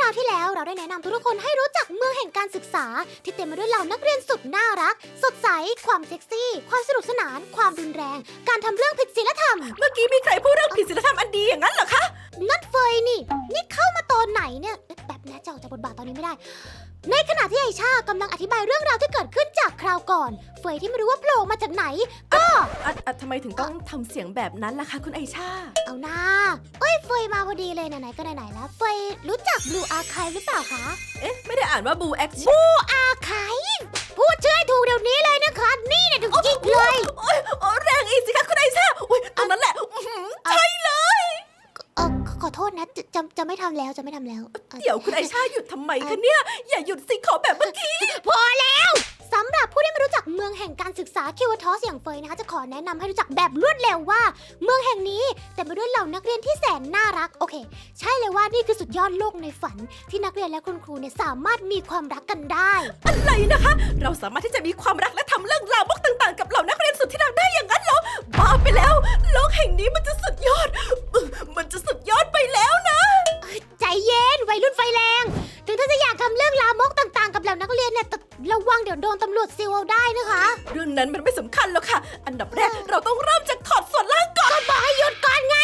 คราวที่แล้วเราได้แนะนำทุกคนให้รู้จักเมืองแห่งการศึกษา ที่เต็มไปด้วยเหล่านักเรียนสุดน่ารัก สดใส ความเซ็กซี่ ความสนุกสนาน ความรุนแรง การทำเรื่องผิดศีลธรรม เมื่อกี้มีใครพูดเรื่องผิดศีลธรรมอันดีอย่างนั้นเหรอคะ นั่นเฟยนี่ นี่เข้ามาตอนไหนเนี่ยเอ๊ะแบบนะจะออกจากบทบาทตอนนี้ไม่ได้ ในขณะที่ไอชากำลังอธิบายเรื่องราวที่เกิดขึ้นจากคราวก่อน เฟยที่ไม่รู้ว่าโผล่มาจากไหน ก็อะอะทำไมถึงต้องทำเสียงแบบนั้นล่ะคะคุณไอชา เอาหน้าเอ้ยเฟยมาพอดีเลยไหนๆก็ไหนๆแล้ว เฟยรู้จัก Blue Archive หรือเปล่าคะ เอ๊ะ ไม่ได้อ่านว่าบูแอคชั่น Blue Archive พูดชื่อให้ถูกเดี๋ยวนี้เลยนะคะ นี่เนี่ยถูกจิกเลย โอ้ยโอ้ยแรงอีกสิคะคุณไอชาอุ้ยตรงนั้นแหละอื้อหือใช่เลยเออขอขอโทษนะจะจะจะไม่ทำแล้วจะไม่ทำแล้วเอ่อเดี๋ยวคุณไอชาหยุดทำไมคะเนี่ย อย่าหยุดสิขอแบบเมื่อกี้ พอแล้วสำหรับผู้ที่ไม่รู้จักเมืองแห่งการศึกษาคิวทอสอย่างเฟยนะคะ จะขอแนะนำให้รู้จักแบบรวดเร็วว่า เมืองแห่งนี้แต่ไปด้วยเหล่านักเรียนที่แสนน่ารักโอเค ใช่เลยว่านี่คือสุดยอดโลกในฝัน ที่นักเรียนและคุณครูเนี่ยสามารถมีความรักกันได้ อะไรนะคะ เราสามารถที่จะมีความรักและทำเรื่องราวมกต่างๆ กับเหล่านักเรียนสุดที่รักได้อย่างนั้นเหรอ บ้าไปแล้ว โลกแห่งนี้มันจะสุดยอด มันจะสุดยอดไปแล้วนะ ใจเย็นวัยรุ่นไฟแรง ถึงท่านจะอยากทำเรื่องลามกต่างๆ กับเหล่านักเรียนเนี่ยแต่ระวังเดี๋ยวโดนตำรวจซิลเอาได้นะคะ เรื่องนั้นมันไม่สำคัญหรอกค่ะ อันดับแรกเราต้องเริ่มจากถอดส่วนล่างก่อน ก็บอกให้หยุดก่อนไง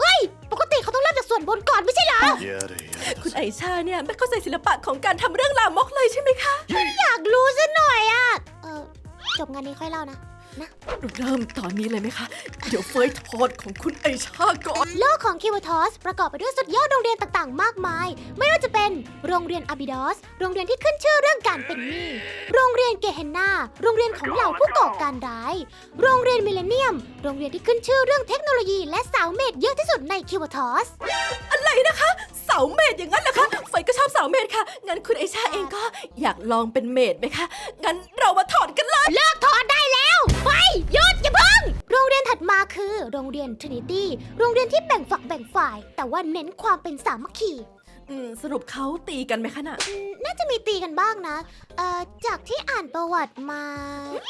เฮ้ย ปกติเขาต้องเริ่มจากส่วนบนก่อนไม่ใช่เหรอคุณไอชาเนี่ยไม่เข้าใจศิลปะของการทำเรื่องลามกเลยใช่ไหมคะ อยากรู้ซะหน่อยอะจบงานนี้ค่อยเล่านะ เริ่มตอนนี้เลยไหมคะ เดี๋ยวเฟยถอดของคุณไอชาก่อน โลกของคิวทอสประกอบไปด้วยสุดยอดโรงเรียนต่างๆ มากมาย ไม่ว่าจะเป็นโรงเรียนอาบิดอส โรงเรียนที่ขึ้นชื่อเรื่องการเป็นหนี้โรงเรียนเกเฮนนาโรงเรียนของเหล่าผู้ก่อการร้าย โรงเรียนมิเลเนียม โรงเรียนที่ขึ้นชื่อเรื่องเทคโนโลยี และสาวเมดเยอะที่สุดในคิวทอส อะไรนะคะเสาเมดอย่างนั้นเหรอคะเฟยก็ชอบเสาเมดค่ะ งั้นคุณไอชาเองก็อยากลองเป็นเมดไหมคะ งั้นเรามาถอดกันเลย เลิกถอดได้แล้ว ไปหยุดอย่าเพิ่ง โรงเรียนถัดมาคือ โรงเรียนทรินิตี้ โรงเรียนที่แบ่งฝักแบ่งฝ่าย แต่ว่าเน้นความเป็นสามัคคีอืมสรุปเขาตีกันไหมคะน่ะอืมน่าจะมีตีกันบ้างนะ เอ่อ จากที่อ่านประวัติมา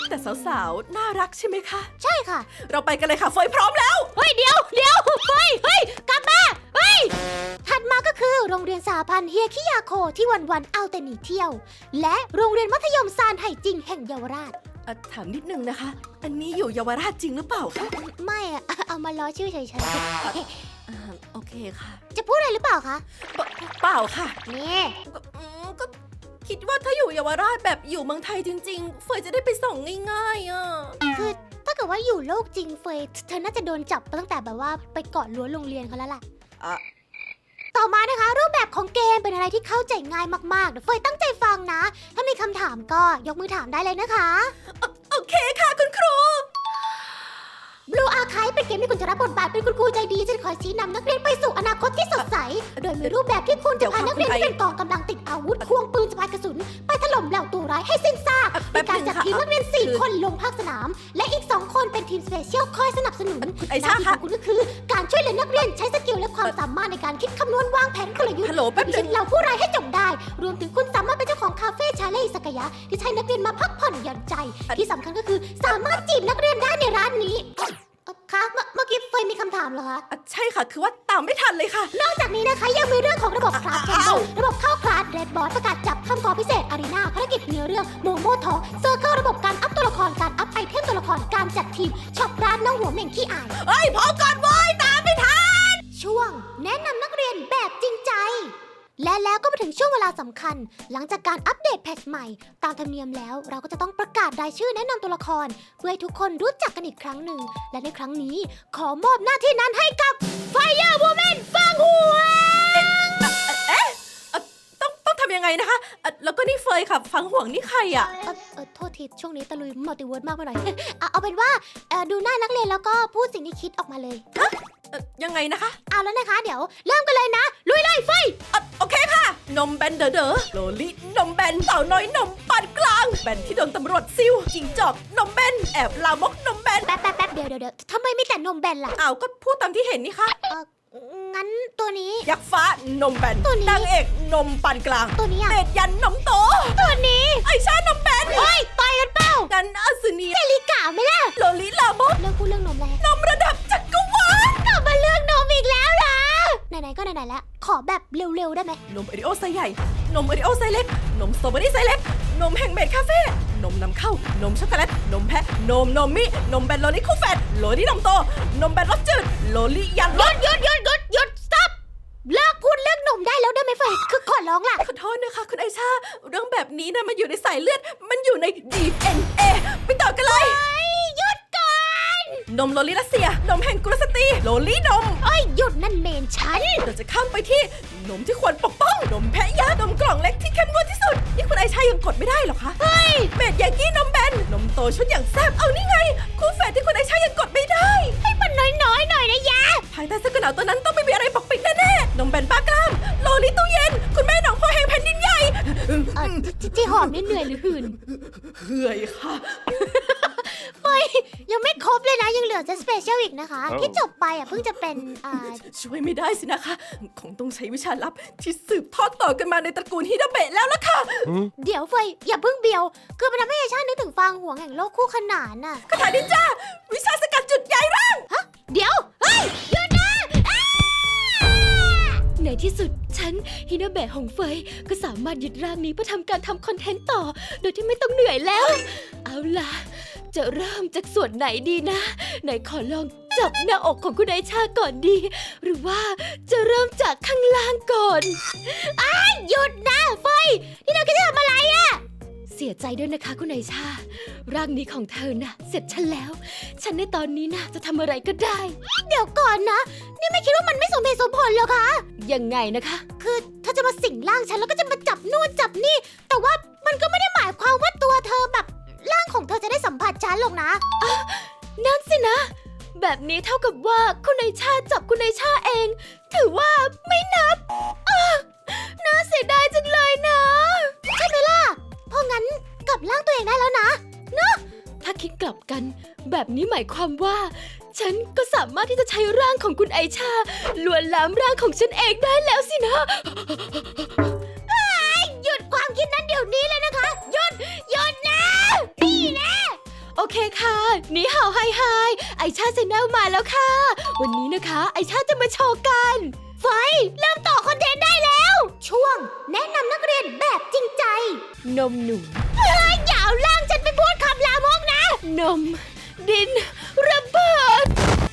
แต่สาวๆ น่ารักใช่ไหมคะ ใช่ค่ะ เราไปกันเลยค่ะเฟยพร้อมแล้ว เฮ้ยเดี๋ยวเดี๋ยวเฮ้ยเฮ้ยกลับมาเฮ้ยถัดมาก็คือโรงเรียนสหพันธ์เฮียคิยาโคที่วันๆเอาแต่หนีเที่ยว และโรงเรียนมัธยมซานไห่จริงแห่งเยาวราช อะถามนิดนึงนะคะ อันนี้อยู่เยาวราชจริงหรือเปล่าคะไม่อะเอามาล้อชื่อเฉยอ่าโอเคค่ะๆ จะพูดอะไรหรือเปล่าคะ เปเปล่าค่ะ นี่ก็อืมก็คิดว่าถ้าอยู่เยาวราชแบบอยู่เมืองไทยจริง ๆ เฟยจะได้ไปส่งง่ายๆอะคือถ้าเกิดว่าอยู่โลกจริงเฟย เธอน่าจะโดนจับตั้งแต่แบบว่าไปเกาะรั้วโรงเรียนเขาแล้วล่ะ อะ ต่อมานะคะ รูปแบบของเกมเป็นอะไรที่เข้าใจง่ายมากๆเดี๋ยวเฟยตั้งใจฟังนะ ถ้ามีคำถามก็ยกมือถามได้เลยนะคะโอเคค่ะคุณครู Blue Archive เป็นเกมที่คุณจะรับบทบาทเป็นคุณครูใจดีที่จะคอยชี้นำนักเรียนไปสู่อนาคตที่สดใส โดยมีรูปแบบที่คุณเดี๋จะยวพาค่ะนักเรียนคุณไอที่เป็นกองกำลังติดอาวุธควงปืนสะพายกระสุน ไปถล่มเหล่าตัวร้ายให้สิ้นซากอะในแป๊บการนึงจัดค่ะทีมนักเรียนสี่คือคนลงภาคสนาม และอีกสองคนเป็นทีมสเปเชียลคอยสนับสนุนคุณไอหชาน้าที่ขคะองคุณก็คือการ ช่วยเหลือนักเรียนใช้สกิลและความสามารถในการคิดคำนวณวางแผนกลยุทธ์ฮัลโหลแป๊บพินึชิงตเหล่าผู้ร้ายให้จบได้ รวมถึงคุณสามารถเป็นเจ้าของคาเฟ่ชาเล่สักยะ ที่ใช้นักเรียนมาพักผ่อนหย่อนใจ ที่สำคัญก็คือสามารถจีบนักเรียนได้ในร้านนี้เอ่อเอ่อคะเมื่อเมื่อกี้เฟยมีคำถามเหรอคะ อะใช่ค่ะ คือว่าตามไม่ทันเลยค่ะ นอกจากนี้นะคะยังมีเรื่องของระบบคลาสเกมอ้าว ระบบเข้าคลาสเรดบอร์ดประกาศจับทำกอพิเศษอารีนาภารกิจเนื้อเรื่องโมโมทอเซอร์เคิลระบบการอัพตัวละครการอัพไอเทมตัวละครการจัดทีมช็อปร้านน้องหัวเหม่งขี้อายเฮ้ยพอก่อนเว้ แนะนำนักเรียนแบบจริงใจ และแล้วก็มาถึงช่วงเวลาสำคัญ หลังจากการอัปเดตแพทช์ใหม่ ตามธรรมเนียมแล้ว เราก็จะต้องประกาศรายชื่อแนะนำตัวละคร เพื่อให้ทุกคนรู้จักกันอีกครั้งหนึ่ง และในครั้งนี้ขอมอบหน้าที่นั้นให้กับ Fire Woman ฟังหัวต้องต้อ งทำยังไงนะคะอะแล้วก็นี่เฟยค่ะ ฟังห่วงนี่ใครอะ เออเออโทษที ช่วงนี้ตะลุยมัลติเวิร์ดมากไปหน่อย เอาเอาเป็นว่าเอ่อดูหน้านักเรียนแล้วก็พูดสิ่งที่คิดออกมาเลย เอ่อยังไงนะคะเอาแล้วนะคะ เดี๋ยวเริ่มกันเลยนะ ลุยเลยไฟอะโอเคค่ะ นมแบนเดอเดอโลลินมแบนสาวน้อยนมปานกลาง แบนที่โดนตำรวจซิวจิงจอกนมแบนแอบลามกนมแบนแป๊บแป๊บแป๊บเดี๋ยวเดี๋ยวเดี๋ยวทำไมมีแต่นมแบนล่ะ อ้าวก็พูดตามที่เห็นนี่คะ เออ งั้นตัวนี้ ยักษ์ฟ้านมแบนตัวนี้ นางเอกนมปานกลางตัวนี้อะเมดยันนมโต ตัวนี้ไอชานมแบนเฮ้ยต่อยกันเปล่างั้นอาสุนีเจลิกาไหมล่ะโลลิลามกเรื่องพูดเรื่องนมแล้วนมระดับจักรวาลกลับมาเรื่องนมอีกแล้วเหรอไหนๆก็ไหนๆแล้วขอแบบเร็วๆได้ไหมนมโอริโอไซส์ใหญ่ นมโอริโอไซส์เล็ก นมสตรอเบอรี่ไซส์เล็ก นมแห่งเมดคาเฟ่ นมนำเข้า นมช็อกโกแลต นมแพะ นมนมมิ นมแบนโลลิคู่แฟตโลลินมโต นมแบนรสจืด โลลิยันหยุดหยุดหยุดหยุดหยุด stop เลิกพูดเรื่องนมได้แล้วได้ไหมเฟยคือขอร้องล่ะ ขอโทษนะคะ คุณไอชา เรื่องแบบนี้นะมันอยู่ในสายเลือด มันอยู่ใน DNA ไปต่อกันเลย หยุดก่อน นมโลลิรัสเซีย นมแห่งกุลสตรีโลลินมเอ้ยหยุดนั่นเมนฉัน เราจะข้ามไปที่นมที่ควรปกป้อง นมแพะยานมกล่องเล็กที่เข้มงวดที่สุด นี่คุณไอชายังกดไม่ได้เหรอคะเฮ้ยเมดยากี้นมแบน นมโตชุดอย่างแซ่บเอานี่ไง คู่แฝดที่คุณไอชายังกดไม่ได้ ให้มันน้อยๆหน่อยนะยะภายใต้เสื้อกันหนาวตัวนั้นต้องไม่มีอะไรปกปิดแน่ๆนมแบนป้ากล้ามโลลิตู้เย็น คุณแม่หนองพอแห่งแผ่นดินใหญ่เออที่ที่หอมนี่เหนื่อยหรือหื่นเหื่อยค่ะเฮ้ย ยังไม่ครบเลยนะ ยังเหลือจะสเปเชียลอีกนะคะที่จบไปอะเพิ่งจะเป็นอ่าช่วยไม่ได้สินะคะ คงต้องใช้วิชาลับที่สืบทอดต่อกันมาในตระกูลฮิดาเบะแล้วล่ะค่ะ เดี๋ยวเฟยอย่าเพิ่งเบียว คือมันทำให้ไอชานึกถึงฟางห่วงแห่งโลกคู่ขนานน่ะ คาถานินจาวิชาสกัดจุดใหญ่ร่างฮะเดี๋ยว เฮ้ยหยุดนะอ้าในที่สุดฉันฮินาเบะหงเฟยก็สามารถยึดร่างนี้เพื่อทำการทำคอนเทนต์ต่อ โดยที่ไม่ต้องเหนื่อยแล้ว เอาล่ะ จะเริ่มจากส่วนไหนดีนะ ไหนขอลองจับหน้าอกของคุณไอชาก่อนดี หรือว่าจะเริ่มจากข้างล่างก่อนหยุดนะเฟยที่เราคิดจะทำอะไรอะเสียใจด้วยนะคะคุณไอชา ร่างนี้ของเธอน่ะเสร็จฉันแล้ว ฉันในตอนนี้น่ะจะทำอะไรก็ได้ เดี๋ยวก่อนนะ นี่ไม่คิดว่ามันไม่สมเหตุสมผลเหรอคะยังไงนะคะ คือเธอจะมาสิงร่างฉันแล้วก็จะมาจับนู่นจับนี่ แต่ว่ามันก็ไม่ได้ ของเธอจะได้สัมผัสฉันหรอกนะ นั่นสินะ แบบนี้เท่ากับว่าคุณไอชาจับคุณไอชาเอง ถือว่าไม่นับอะน่าเสียดายจังเลยนะ ใช่ไหมล่ะ เพราะงั้นกลับร่างตัวเองได้แล้วนะ ถ้าคิดกลับกัน แบบนี้หมายความว่า ฉันก็สามารถที่จะใช้ร่างของคุณไอชาลวนลามร่างของฉันเองได้แล้วสินะ หยุดความคิดนั้นเดี๋ยวนี้เลยนะคะ หยุด หยุดนะ นี่นะโอเคค่ะหนีเห่าไฮไฮไอชาเซนแนลมาแล้วค่ะ วันนี้นะคะไอชาจะมาโชว์กัน ไฟ เริ่มต่อคอนเทนต์ได้แล้ว ช่วง แนะนำนักเรียนแบบจริงใจ นมหนูเฮ้ยอย่าเอาร่างฉันไปพูดคำลามกนะ นม ดินระเบิด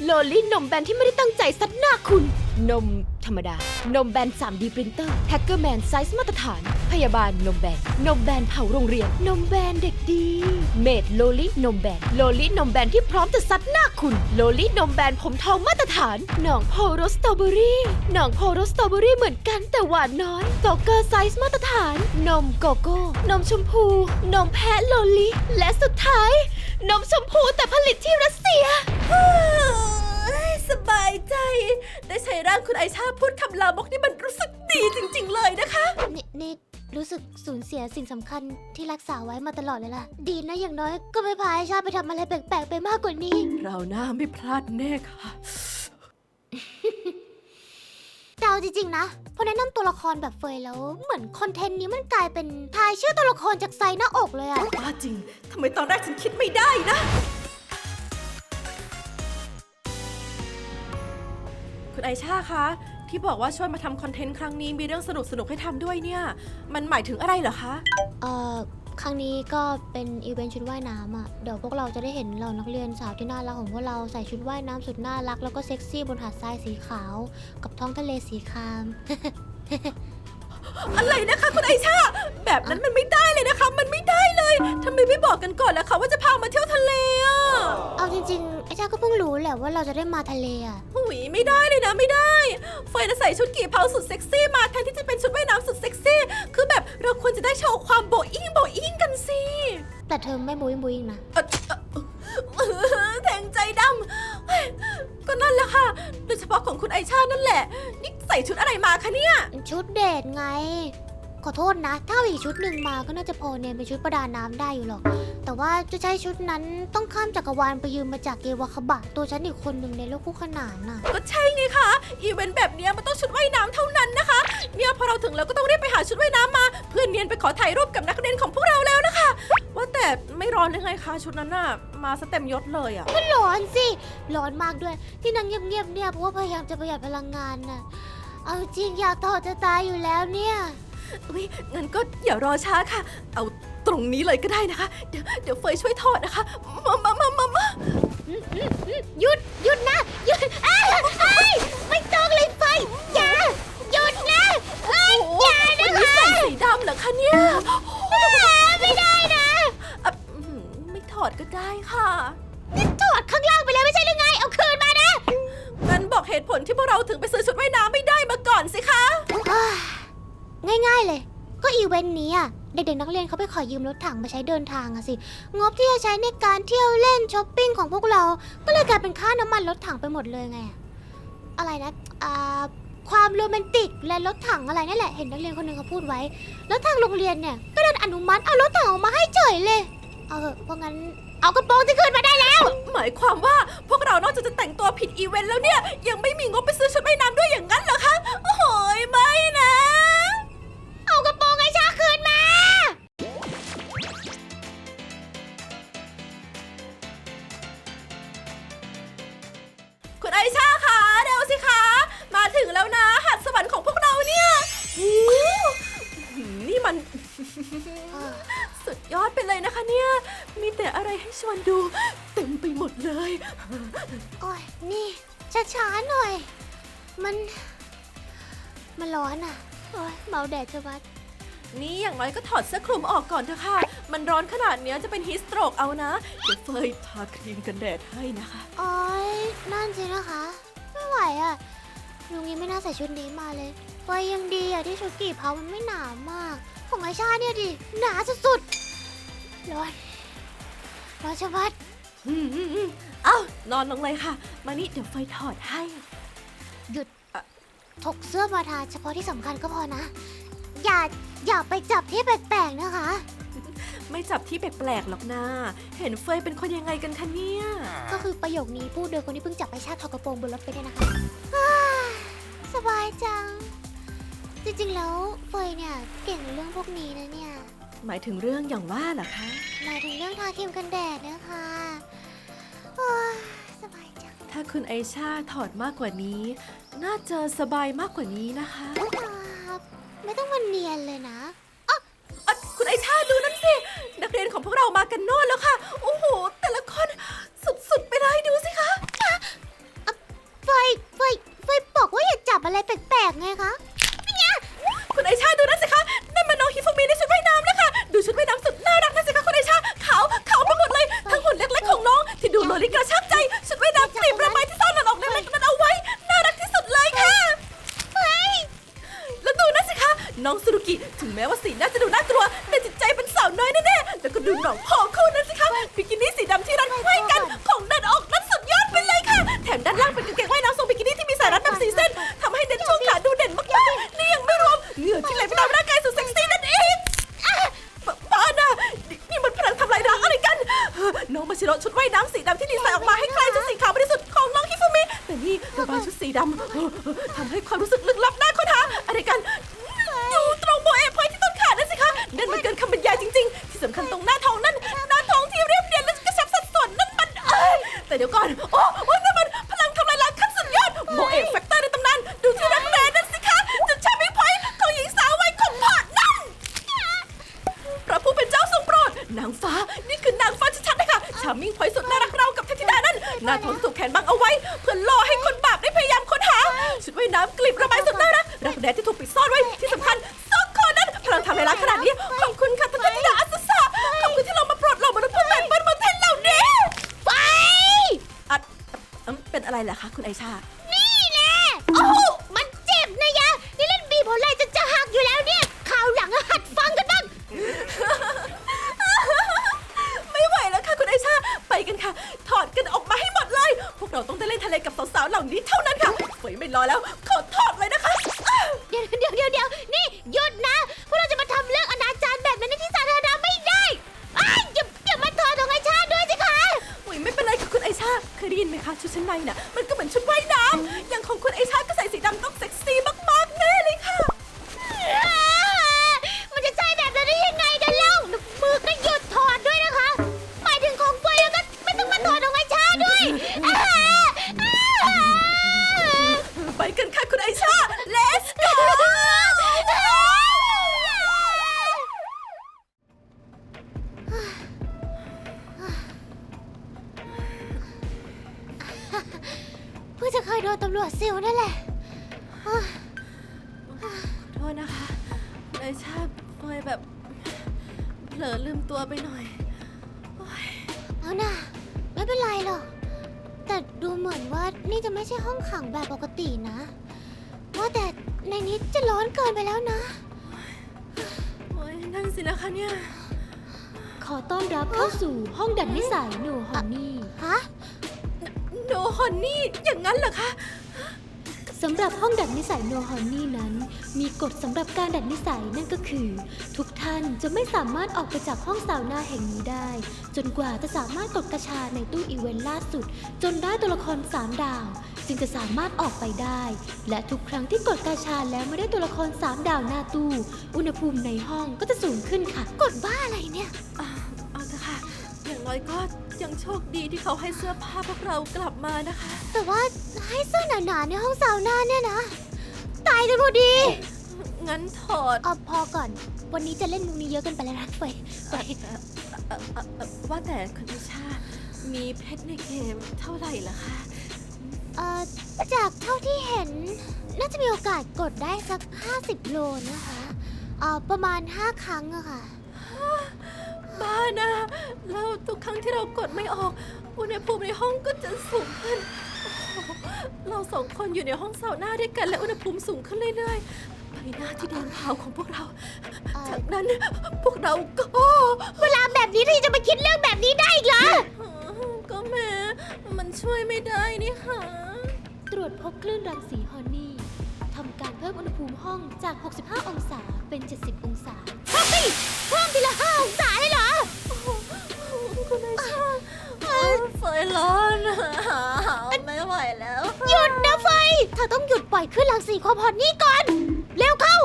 โลลี่นมแบนที่ไม่ได้ตั้งใจซัดหน้าคุณ นมธรรมดา นมแบน 3D ปรินเตอร์แฮกเกอร์แมนไซส์มาตรฐาน พยาบาลนมแบน นมแบนเผาโรงเรียน นมแบนเด็กดี เมดโลลี่นมแบน โลลี่นมแบนที่พร้อมจะซัดหน้าคุณ โลลี่นมแบนผมทองมาตรฐาน หนองโพโรสตรอเบอรี่ หนองโพโรสตรอเบอรี่เหมือนกันแต่หวานน้อยโกเกอร์ไซส์มาตรฐาน นมโกโก้ นมชมพู นมแพะโลลี่และสุดท้าย นมชมพูแต่ผลิตที่รัสเซีย สบายใจ ร่างคุณไอชาพูดคำลามกนี่มันรู้สึกดีจริง ๆ เลยนะคะนี่นี่รู้สึกสูญเสียสิ่งสำคัญที่รักษาไว้มาตลอดเลยล่ะ ดีนะอย่างน้อยก็ไม่พาไอชาไปทำอะไรแปลกๆไปมากกว่านี้ เราหน้าไม่พลาดแน่ค่ะ แต่เอาจริงๆนะพอแนะนำตัวละครแบบเฟยแล้ว เหมือนคอนเทนต์นี้มันกลายเป็นทายชื่อตัวละครจากไซส์หน้าอกเลยอะบ้าจริง ทำไมตอนแรกฉันคิดไม่ได้นะ ไอชาคะที่บอกว่าช่วยมาทำคอนเทนต์ครั้งนี้มีเรื่องสนุกสนุกๆให้ทำด้วยเนี่ย มันหมายถึงอะไรเหรอคะ เอ่อครั้งนี้ก็เป็นอีเวนต์ชุดว่ายน้ำอะเดี๋ยวพวกเราจะได้เห็นเรานักเรียนสาวที่น่ารักของพวกเราใส่ชุดว่ายน้ำสุดน่ารักแล้วก็เซ็กซี่บนหาดทรายสีขาว กับท้องทะเลสีคราม อะไรนะคะคุณไอชา แบบนั้นมันไม่ได้เลยนะคะ มันไม่ได้เลยทำไมไม่บอกกันก่อนล่ะคะว่าจะพามาเที่ยวทะเลอะ เอาจริงๆไอชาก็เพิ่งรู้แหละว่าเราจะได้มาทะเลอะหุยไม่ได้เลยนะไม่ได้ เฟยน่ะใส่ชุดกี่เพาสุดเซ็กซี่มาแทนที่จะเป็นชุดว่ายน้ำสุดเซ็กซี่ คือแบบเราควรจะได้โชว์ความโบอิงโบอิงกันสิแต่เธอไม่บุยบุยนะเอ่อเอ่อแทงใจดำเฮ้ยก็นั่นแหละค่ะ โดยเฉพาะของคุณไอชานั่นแหละ นี่ใส่ชุดอะไรมาคะเนี่ย ชุดเดทไง ขอโทษนะ ถ้าเอาอีกชุดหนึ่งมาก็น่าจะพอเนี่ยเป็นชุดประดาน้ำได้อยู่หรอก แต่ว่าจะใช้ชุดนั้นต้องข้ามจักรวาลไปยืมมาจากเกวาคบะ ตัวฉันอีกคนหนึ่งในโลกคู่ขนานน่ะ ก็ใช่ไงคะ อีเวนต์แบบเนี้ยมันต้องชุดว่ายน้ำเท่านั้นนะคะ เนี่ยพอเราถึงแล้วก็ต้องรีบไปหาชุดว่ายน้ำมา เพื่อนเนียนไปขอถ่ายรูปกับนักเรียนของพวกเราแล้วนะคะ ว่าแต่ไม่ร้อนเลยไงคะชุดนั้นน่ะมาสเต็มยศเลยอะ ร้อนสิ ร้อนมากด้วย ที่นั่งเงียบๆเนี่ยเพราะว่าพยายามจะประหยัดพลังงานน่ะ เอาจริงอยากถอดจะตายอยู่แล้วเนี่ย อุ๊ยงั้นก็อย่ารอช้าค่ะ เอาตรงนี้เลยก็ได้นะคะ เดี๋ยวเดี๋ยวเฟยช่วยถอดนะคะ มามามามามาหยุดหยุดนะหยุดอ้าวเอ้ยไม่ต้องเลยไฟอย่าหยุดนะเอ้ยโอ้โหอย่าวันนะนี้คะใส่สีดำเหรอคะเนี่ยไม่ได้นะอะอืมไม่ถอดก็ได้ค่ะถอดข้างล่างไปแล้วไม่ใช่หรือไง เอาคืนมานะงั้นบอกเหตุผลที่พวกเราถึงไปซื้อชุดว่ายน้ำไม่ได้มาก่อนสิคะ ง่าย ๆ เลย ก็อีเวนต์นี้อะเด็กๆนักเรียนเขาไปขอยืมรถถังมาใช้เดินทางอะสิ งบที่จะใช้ในการเที่ยวเล่นช้อปปิ้งของพวกเรา ก็เลยกลายเป็นค่าน้ำมันรถถังไปหมดเลยไงอะไรนะอ่าความโรแมนติกและรถถังอะไรนั่นแหละ เห็นนักเรียนคนหนึ่งเขาพูดไว้ แล้วทางโรงเรียนเนี่ยก็ดันอนุมัติเอารถถังออกมาให้เฉยเลย เอาเถอะเพราะงั้นเอากระโปรงที่คืนมาได้แล้ว หมายความว่าพวกเรานอกจากจะแต่งตัวผิดอีเวนต์แล้วเนี่ย ยังไม่มีงบไปซื้อชุดว่ายน้ำด้วยอย่างนั้นเหรอคะ โอ้ยไม่นะ สุดยอดไปเลยนะคะเนี่ย มีแต่อะไรให้ชวนดู เต็มไปหมดเลย โอ้ยนี่ช้าๆหน่อย มัน มันร้อนอะโอ้ยเมาแดดจะวัด นี่อย่างน้อยก็ถอดเสื้อคลุมออกก่อนเถอะค่ะ มันร้อนขนาดเนี้ยจะเป็นฮิสโตรกเอานะ เดี๋ยวเฟยทาครีมกันแดดให้นะคะ โอ้ยนั่นสินะคะ ไม่ไหวอะลุงนี้ไม่น่าใส่ชุดนี้มาเลยเฟยยังดีอะที่ชุดกี่เพรามันไม่หนามาก ของไอชาเนี่ยดิหนาสุดๆร้อนร้อนชะมัดอืมอืมอืมเอ้านอนลงเลยค่ะ มานี่เดี๋ยวเฟยถอดให้ หยุดถกเสื้อมาทาเฉพาะที่สำคัญก็พอนะ อย่าอย่าไปจับที่แปลกๆนะคะ ไม่จับที่แปลกๆหรอกนะเห็นเฟยเป็นคนยังไงกันคะเนี่ย ก็คือประโยคนี้พูดโดยคนที่เพิ่งจับไปชาติถอดกระโปรงบนรถไปเนี่ยนะคะอ่าสบายจัง จริงๆ แล้วเฟยเนี่ยเก่งในเรื่องพวกนี้นะเนี่ยหมายถึงเรื่องอย่างว่าเหรอคะ หมายถึงเรื่องทาครีมกันแดดนะคะโอ้ยสบายจังถ้าคุณไอชาถอดมากกว่านี้ น่าจะสบายมากกว่านี้นะคะครับ ไม่ต้องมาเนียนเลยนะอะคุณไอชาดูนั่นสิ นักเรียนของพวกเรามากันโน่นแล้วค่ะ โอ้โห แต่ละคนสุดๆ ไปเลยดูสิคะเฟยเฟยเฟยบอกว่าอย่าจับอะไรแปลกๆไงคะ คุณไอชาดูนั่นสิคะนั่นมันน้องฮิฟูมิในชุดว่ายน้ำนะคะดูชุดว่ายน้ำสุดน่ารักนั่นสิคะคุณไอชาขาวขาวไปหมดเลย ทั้งหุ่นเล็กๆของน้อง ที่ดูโลลิกระชากใจชุดว่ายน้ำกลีบระไม้ที่ซ่อนหลังออกเล็กๆนั้นเอาไว้ น่ารักที่สุดเลยค่ะเฮ้ยแล้วดูนั่นสิคะน้องสุรุกิถึงแม้ว่าสีหน้าจะดูน่ากลัว แต่จิตใจเป็นสาวน้อยแน่ๆแล้วก็ดูหนองคอคู่นั่นสิคะบิกินี่สีดำที่รัดไขว้กันของดันออกนั้นสุดยอดไปเลยค่ะ แถมด้านล่างเป็นกางเกงว่ายน้ำทรงบิกินี่ที่มีสายรัดแบบสี คุณไอชา อนนี่อย่างนั้นเหรอคะสำหรับห้องดัดนิสัยโนฮอนนี่นั้น มีกฎสำหรับการดัดนิสัยนั่นก็คือ ทุกท่านจะไม่สามารถออกไปจากห้องซาวน่าแห่งนี้ได้ จนกว่าจะสามารถกดกระชาในตู้อีเวนต์ล่าสุด จนได้ตัวละคร3ดาว จึงจะสามารถออกไปได้ และทุกครั้งที่กดกระชาแล้วไม่ได้ตัวละคร3ดาวหน้าตู้ อุณหภูมิในห้องก็จะสูงขึ้นค่ะ กดบ้าอะไรเนี่ยอะเอาเถอะค่ะ อย่างน้อยก็ ยังโชคดีที่เขาให้เสื้อผ้าพวกเรากลับมานะคะ แต่ว่าให้เสื้อหนาๆในห้องซาวน่าเนี่ยนะ ตายกันพอดี งั้นถอดเอาพอก่อน วันนี้จะเล่นมุกนี้เยอะเกันไปแล้วนะเฟยเฟยเอ่อเอ่อเอ่อเอ่อว่าแต่คุณพิชา มีเพชรในเกมเท่าไหร่ล่ะคะ เอ่อจากเท่าที่เห็น น่าจะมีโอกาสกดได้สัก 50 โลนะคะ เอ่อประมาณ 5 ครั้งอะค่ะ บ้านะ แล้วทุกครั้งที่เรากดไม่ออก อุณหภูมิในห้องก็จะสูงขึ้นโอ้โหเราสองคนอยู่ในห้องเสาหน้าด้วยกันและอุณหภูมิสูงขึ้นเรื่อยๆใบหน้าที่แดงเผาของพวกเราเอ่อจากนั้นพวกเราก็ เวลาแบบนี้ที่จะมาคิดเรื่องแบบนี้ได้อีกเหรอ ก็แหม้มันช่วยไม่ได้นี่ค่ะ ตรวจพบคลื่นรังสีฮ พิ่มอุณหภูมิห้องจาก 65 องศาเป็น 70 องศาเฮ้ยเพิ่มทีละห้าองศาเลยเหรอคุณนายชาไฟร้อนหาวไม่ไหวแล้ว หยุดนะเฟยเธอต้องหยุดปล่อยขึ้นรังสีความฮอตนี่ก่อน เร็วเข้า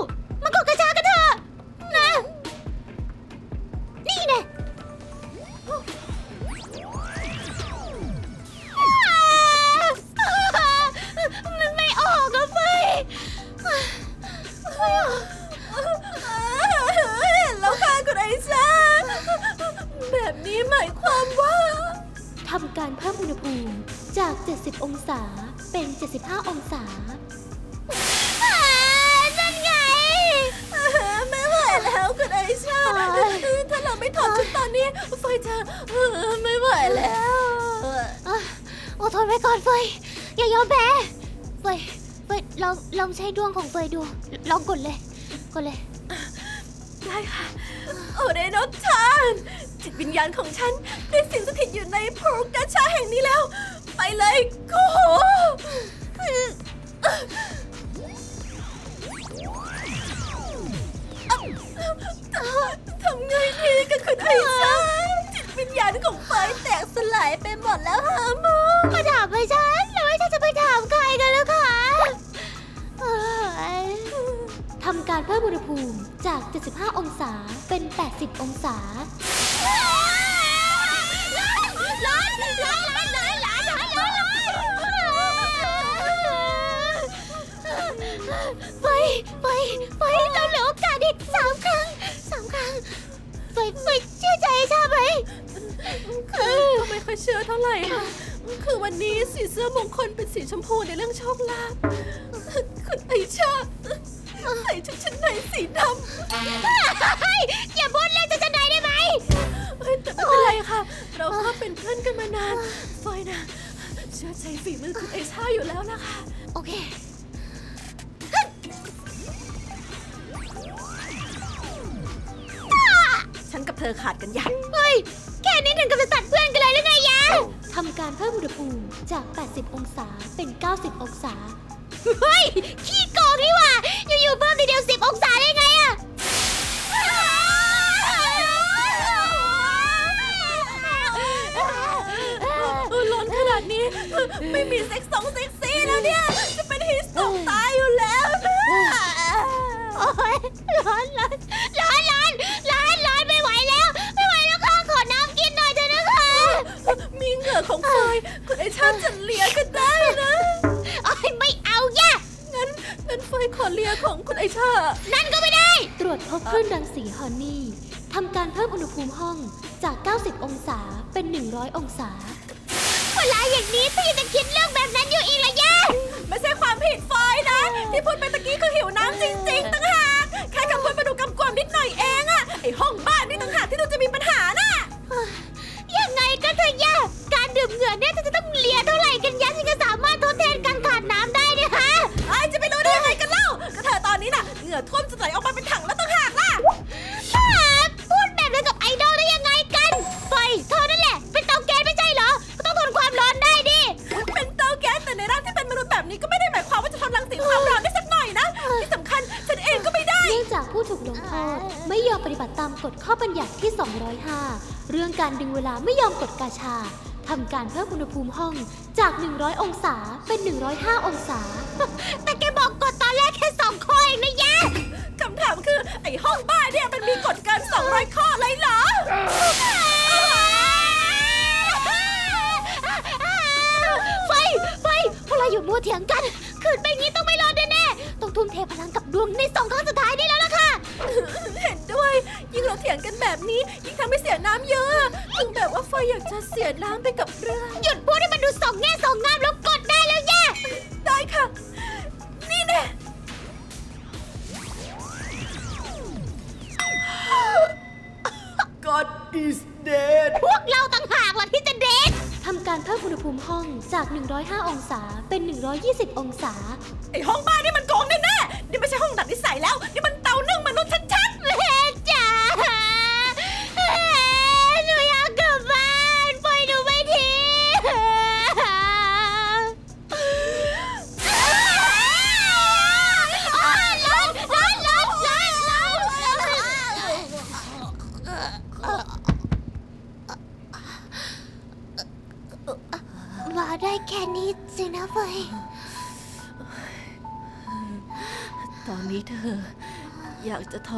กดเลย ได้ค่ะ โอเรโนทานจิตวิญญาณของฉัน ได้สิงสถิตอยู่ในโพรงกาชาแห่งนี้แล้ว ไปเลยโอ้โหทำไงดีกับคุณไอชาจิตวิญญาณของไฟแตกสลายไปหมดแล้วฮะโมมาถามไปฉัน การเพิ่มอุณหภูมิจาก 75 องศาเป็น 80 องศา ไฟ ไฟ ไฟเราเหลือโอกาสอีกสามครั้งสามครั้ง ไฟ ไฟเชื่อใจใช่ไหม คือก็ไม่ค่อยเชื่อเท่าไหร่ค่ะ คือวันนี้สีเสื้อมงคลเป็นสีชมพูในเรื่องโชคลาภคุณไอชา ใส่ชุดชั้นในสีดำเฮ้ยอย่าพูดเล่นจะจะไหนได้ไหมเฮ้ยแต่ไม่เป็นไรค่ะ เราก็เป็นเพื่อนกันมานานฟอยนะ เชื่อใจฝีมือคุณไอชาอยู่แล้วนะคะ โอเค ฉันกับเธอขาดกันอย่างเฮ้ย แค่นี้ถึงกับจะตัดเพื่อนกันเลยหรือไงยะทำการเพิ่มอุณหภูมิจาก 80 องศาเป็น 90 องศา เฮ้ย ขี้ โกงนี่หว่า อยู่ๆเพิ่มทีเดียวสิบองศาได้ไงอะเออร้อนขนาดนี้ ไม่มีเซ็กซ์สองเซ็กซี่แล้วเนี่ย จะเป็นฮิสโตกตายอยู่แล้วนะโอ้ยร้อนร้อนร้อนร้อน พบคลื่นรังสีฮอนนี่ทำการเพิ่มอุณหภูมิห้องจาก 90 องศาเป็น 100 องศา เวลาอย่างนี้พี่ยังจะคิดเรื่องแบบนั้นอยู่อีกเหรอแย่ไม่ใช่ความผิดฟอยนะ ที่พูดไปตะกี้คือหิวน้ำ กฎข้อบัญญัติที่ 205 เรื่องการดึงเวลาไม่ยอมกดกาชาทำการเพิ่มอุณหภูมิห้องจาก 100 องศาเป็น 105 องศา แต่แกบอกกฎตอนแรกแค่สองข้อเองนะยะคำถามคือ ไอ้ห้องบ้านเนี่ยมันมีกฎเกิน 200 ข้อเลยเหรอ ไฟ ไฟพวกเราอยู่มัวเถียงกัน ขืนไปงี้ต้องไม่รอดแน่ๆต้องทุ่มเทพลังกับดวงในสองครั้งสุดท้าย เราเถียงกันแบบนี้ยิ่งทำให้เสียน้ำเยอะถึงแบบว่าไฟอยากจะเสียน้ำไปกับเรื่อง หยุดพูดให้มันดูสองแง่สองงามแล้วกดได้แล้วย่าได้ค่ะ นี่แน่ God is dead พวกเราต่างหากล่ะที่จะเด็ดทำการเพิ่มอุณหภูมิห้องจาก 105 องศาเป็น 120 องศา ไอ้ห้องบ้านนี่มันโกงแน่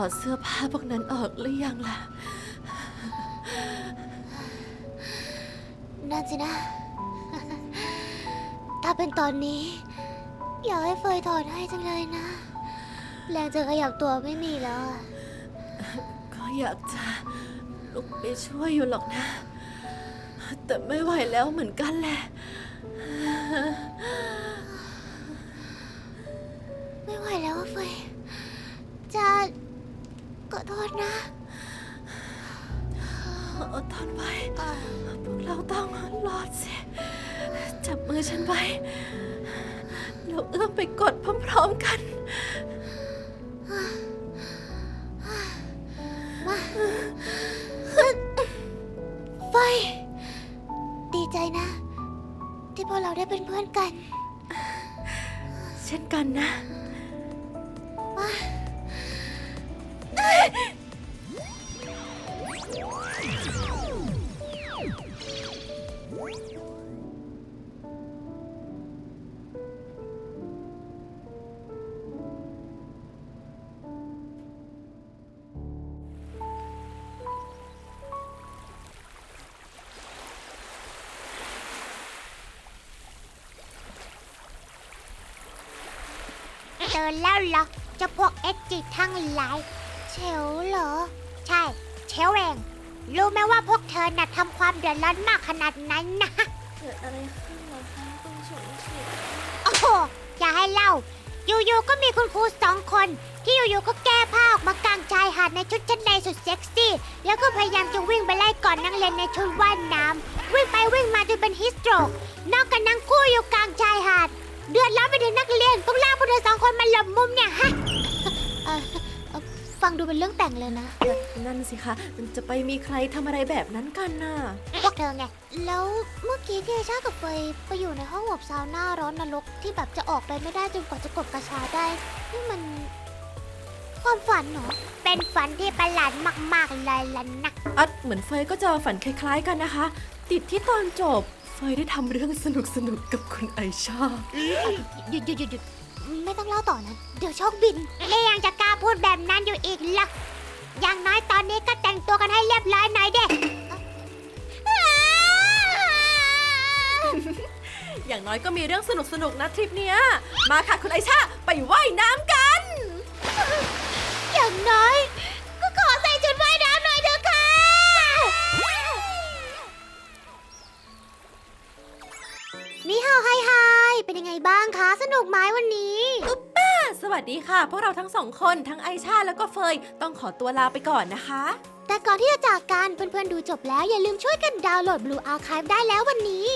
อยากจะถอดเสื้อผ้าพวกนั้นออกหรือยังล่ะ นั่นสินะ ถ้าเป็นตอนนี้ อยากให้เฟยถอดให้จังเลยนะ แรงจะขยับตัวไม่มีแล้วอะก็อยากจะลุกไปช่วยอยู่หรอกนะ แต่ไม่ไหวแล้วเหมือนกันแหละ ที่พวกเราได้เป็นเพื่อนกัน เช่นกันนะ เทั้งหลายเชลเหรอ ใช่ เชลเองรู้ไหมว่าพวกเธอน่ะทำความเดือดร้อนมากขนาดนั้นนะเกิดอะไรขึ้นเหรอคะคุณสมศรีโอ้โหอย่าให้เล่า อยู่ๆก็มีคุณครูสองคน ที่อยู่ๆก็แก้ผ้าออกมากลางชายหาดในชุดชั้นในสุดเซ็กซี่ แล้วก็พยายามจะวิ่งไปไล่ก่อนนักเรียนในชุดว่ายน้ำวิ่งไปวิ่งมาจนเป็นฮิสโตรกนอกกันนั่งคู่อยู่กลางชายหาด เดือดร้อนไปถึงนักเรียนต้องลากพวกเธอสองคนมาหลบมุมเนี่ยฮะเอ่อเอ่อ ฟังดูเป็นเรื่องแต่งเลยนะ นั่นสิคะมันจะไปมีใครทำอะไรแบบนั้นกันน่ะ พวกเธอไง แล้วเมื่อกี้ที่ไอชากับเฟยไปอยู่ในห้องอบซาวน่าร้อนนรกที่แบบจะออกไปไม่ได้จนกว่าจะกดกระชาได้ นี่มัน ความฝันเหรอ เป็นฝันที่ประหลาดมากๆเลยล่ะนะ อัดเหมือนเฟยก็จะฝันคล้ายๆกันนะคะ ติดที่ตอนจบ เฟยได้ทำเรื่องสนุกๆกับคุณไอชา หยุดหยุดหยุดหยุด ไม่ต้องเล่าต่อนะ เดี๋ยวโชคบิน และยังจะกล้าพูดแบบนั้นอยู่อีกล่ะอย่างน้อยตอนนี้ก็แต่งตัวกันให้เรียบร้อยหน่อยเด็อย่างน้อยก็มีเรื่องสนุกๆนะทริปเนี้ย มาค่ะคุณไอชาไปว่ายน้ำกัน อย่างน้อย ไฮไฮเป็นยังไงบ้างคะ สนุกไหมวันนี้ป้าสสวัสดีค่ะ พวกเราทั้งสองคนทั้งไอชาแล้วก็เฟย ต้องขอตัวลาไปก่อนนะคะ แต่ก่อนที่จะจากกันเพื่อนๆดูจบแล้วอย่าลืมช่วยกันดาวน์โหลด Blue Archive ได้แล้ววันนี้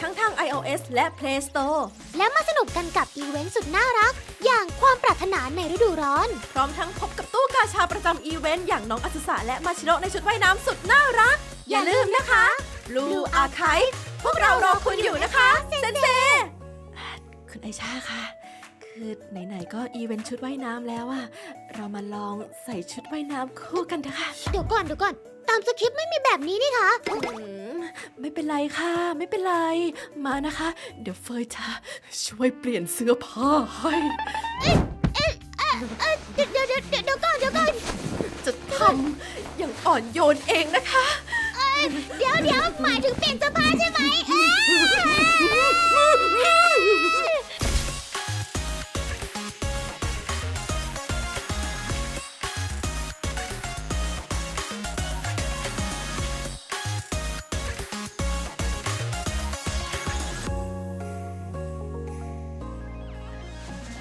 ทั้งทาง iOS และ Play Store แล้วมาสนุกกันกับอีเวนต์สุดน่ารัก อย่างความปรารถนาในฤดูร้อน พร้อมทั้งพบกับตู้กาชาประจำอีเวนต์อย่างน้องอัศสะและมาชิโร่ในชุดว่ายน้ำสุดน่ารัก อย่าลืมนะคะ Blue Archive พวกเรารอคุณอยู่นะคะเซนเซอะ คุณไอชาค่ะคือไหนๆก็อีเวนต์ชุดว่ายน้ำแล้วอะเรามาลองใส่ชุดว่ายน้ำคู่กันเถอะค่ะเดี๋ยวก่อนเดี๋ยวก่อน ตามสคริปต์ไม่มีแบบนี้นี่คะอืมไม่เป็นไรค่ะ ไม่เป็นไร มานะคะ เดี๋ยวเฟยจะช่วยเปลี่ยนเสื้อผ้าให้เดี๋ยวเดี๋ยวเดี๋ยวเดี๋ยวก่อนเดี๋ยวก่อนจะทำอย่างอ่อนโยนเองนะคะเดี๋ยวเดี๋ยวหมายถึงเปลี่ยนเสื้อผ้าใช่ไหมเอ้ย